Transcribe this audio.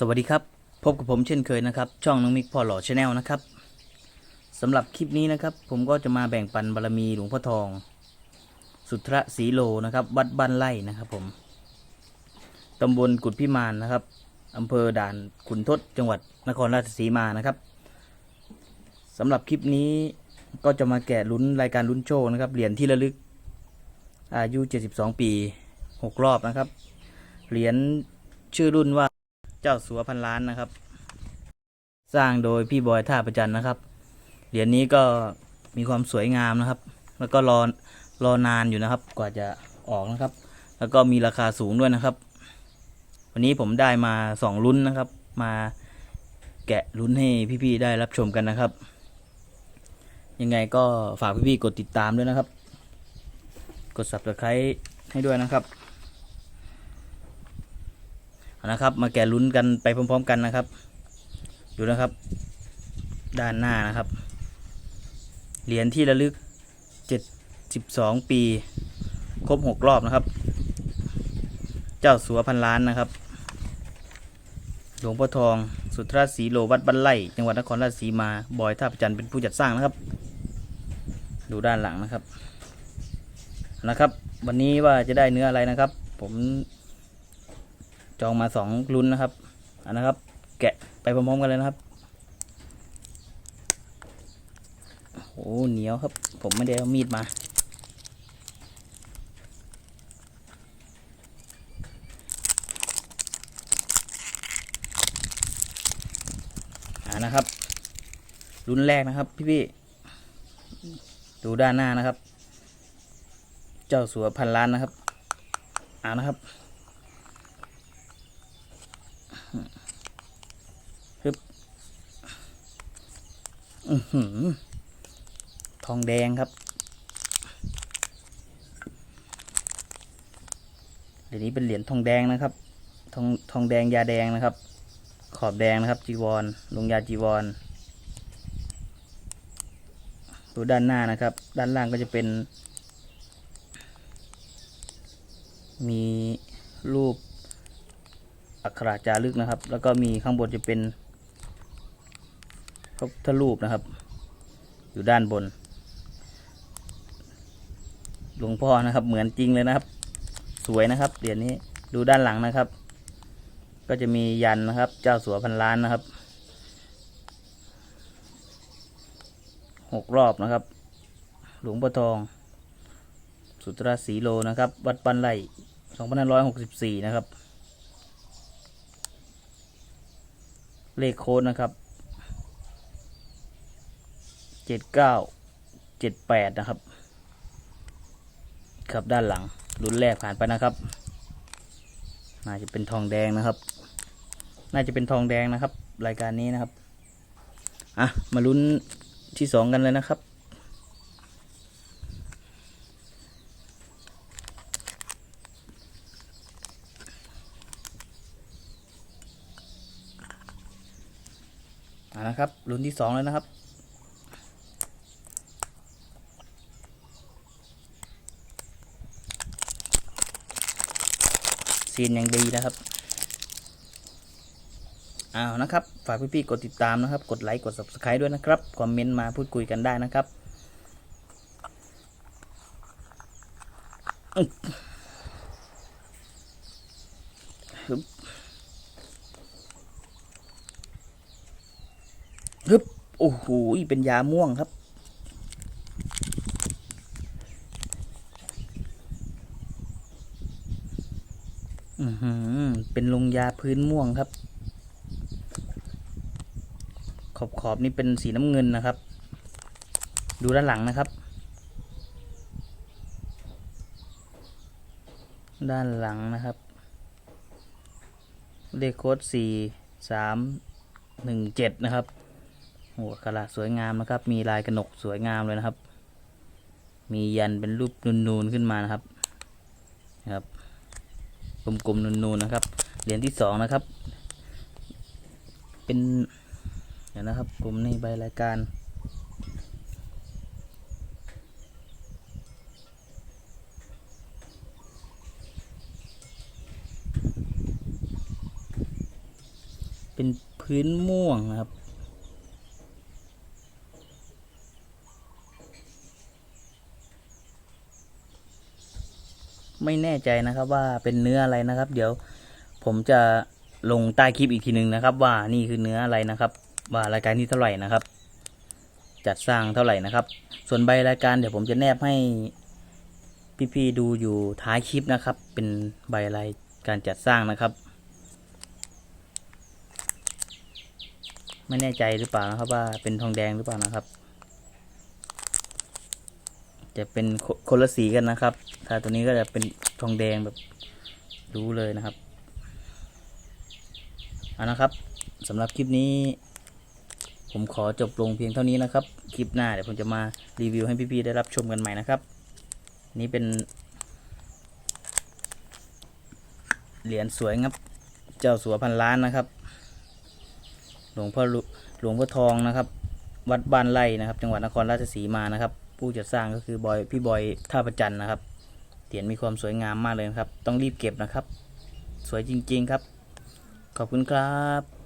สวัสดีครับ พบกับผมเช่นเคยนะครับ ช่องน้องมิกพ่อหล่อชาแนลนะครับสำหรับคลิปนี้นะครับ ผมก็จะมาแบ่งปันบารมีหลวงพ่อทอง สุทระศรีโลนะครับ วัดบ้านไร่นะครับผมตำบลกุดพิมานนะครับอำเภอด่านขุนทดจังหวัดนครราชสีมานะครับสำหรับคลิปนี้ก็จะมาแกะลุ้นรายการลุ้นโชคนะครับเหรียญที่ระลึกอายุ 72 ปี 6 รอบนะครับเหรียญชื่อรุ่นว่า จ้าสัวพันล้านนะครับ สร้างโดยพี่บอยท่าประจันนะครับ เหรียญนี้ก็มีความสวยงามนะครับ แล้วก็รอรอนานอยู่นะครับ กว่าจะออกนะครับ แล้วก็มีราคาสูงด้วยนะครับ วันนี้ผมได้มาสองลุ้นนะครับ มาแกะลุ้นให้พี่ๆได้รับชมกันนะครับ ยังไงก็ฝากพี่ๆกดติดตามด้วยนะครับ กด subscribe ให้ด้วยนะครับ นะครับ มาแกะลุ้นกันไปพร้อม ๆ กันนะครับ ดูนะครับ ด้านหน้านะครับ เหรียญที่ระลึก 72 ปี ครบ 6 รอบนะครับ เจ้าสัวพันล้านนะครับหลวงพ่อทอง สุทราศรีโลวัดบ้านไร่จังหวัดนครราชสีมา บอยท่าประจันเป็นผู้จัดสร้างนะครับ ดูด้านหลังนะครับนะครับ วันนี้ว่าจะได้เนื้ออะไรนะครับ ผม จองมาสองลุ้นนะครับอันนะครับ แกะไปพร้อมๆกันเลยนะครับโอ้เหนียวครับ ผมไม่ได้เอามีดมา อ่านะครับลุ้นแรกนะครับ พี่ๆดูด้านหน้านะครับ เจ้าสัวพันล้านนะครับเอานะครับ อือหือ ทองแดงครับเดี๋ยวนี้เป็นเหรียญทองแดงนะครับ ทองทองแดงยาแดงนะครับ ขอบแดงนะครับ จีวรลงยาจีวรดูด้านหน้านะครับ ด้านล่างก็จะเป็น มีรูปอักขระจารึกนะครับ แล้วก็มีข้างบนจะเป็น พระพุทธรูปนะครับ อยู่ด้านบน หลวงพ่อนะครับ เหมือนจริงเลยนะครับ สวยนะครับเหรียญนี้ดูด้านหลังนะครับ ก็จะมียันนะครับ เจ้าสัวพันล้านนะครับหกรอบนะครับ หลวงพ่อทอง สุตราสีโลนะครับ วัดปันไร่2564นะครับ เลขโค้ดนะครับ 7978นะครับ ครับด้านหลังรุ่นแรกผ่านไปนะครับ น่าจะเป็นทองแดงนะครับ น่าจะเป็นทองแดงนะครับ รายการนี้นะครับ อะ มาลุ้นที่สองกันเลยนะครับอ่านะครับรุ่นที่สองแล้วนะครับ ซีนยังดีนะครับอ้าวนะครับ ฝากพี่ๆกดติดตามนะครับ กดไลค์กด subscribe ด้วยนะครับ คอมเมนต์มาพูดคุยกันได้นะครับฮึบฮึบโอ้โหเป็นยาม่วงครับ อือหือ เป็น ลงยาพื้นม่วงครับ ขอบขอบนี่เป็นสีน้ำเงินนะครับ ดูด้านหลังนะครับ ด้านหลังนะครับ เลขโค้ดสี่สามหนึ่งเจ็ดนะครับหัวกระดาษสวยงามนะครับ มีลายกระหนกสวยงามเลยนะครับ มียันเป็นรูปนูนๆขึ้นมานะครับนะครับกลมๆนูนๆนะครับ เหรียญที่สองนะครับ เป็นเดี๋ยวนะครับกลุ่มในใบรายการเป็นพื้นม่วงนะครับ ไม่แน่ใจนะครับว่าเป็นเนื้ออะไรนะครับ เดี๋ยว ผมจะลงใต้คลิปอีกทีหนึ่งนะครับ ว่านี่คือเนื้ออะไรนะครับ ว่ารายการที่เท่าไหร่นะครับ จัดสร้างเท่าไหร่นะครับ ส่วนใบรายการเดี๋ยวผมจะแนบให้พี่ๆดูอยู่ท้ายคลิปนะครับ เป็นใบรายการจัดสร้างนะครับ ไม่แน่ใจหรือเปล่านะครับว่าเป็นทองแดงหรือเปล่านะครับ จะเป็นคนละสีกันนะครับ ถ้าตัวนี้ก็จะเป็นทองแดงแบบรู้เลยนะครับ อานะครับสำหรับคลิปนี้ ผมขอจบลงเพียงเท่านี้นะครับ คลิปหน้าเดี๋ยวผมจะมารีวิวให้พี่ๆได้รับชมกันใหม่นะครับ นี่เป็น เหรียญสวยครับ เจ้าสัวพันล้านนะครับ หลวงพ่อหลวงพ่อทองนะครับ วัดบ้านไร่นะครับ จังหวัดนครราชสีมานะครับ ผู้จัดสร้างก็คือบอยพี่บอยท่าประจันนะครับเหรียญมีความสวยงามมากเลยครับ ต้องรีบเก็บนะครับ สวยจริง ๆ ครับ ขอบคุณครับ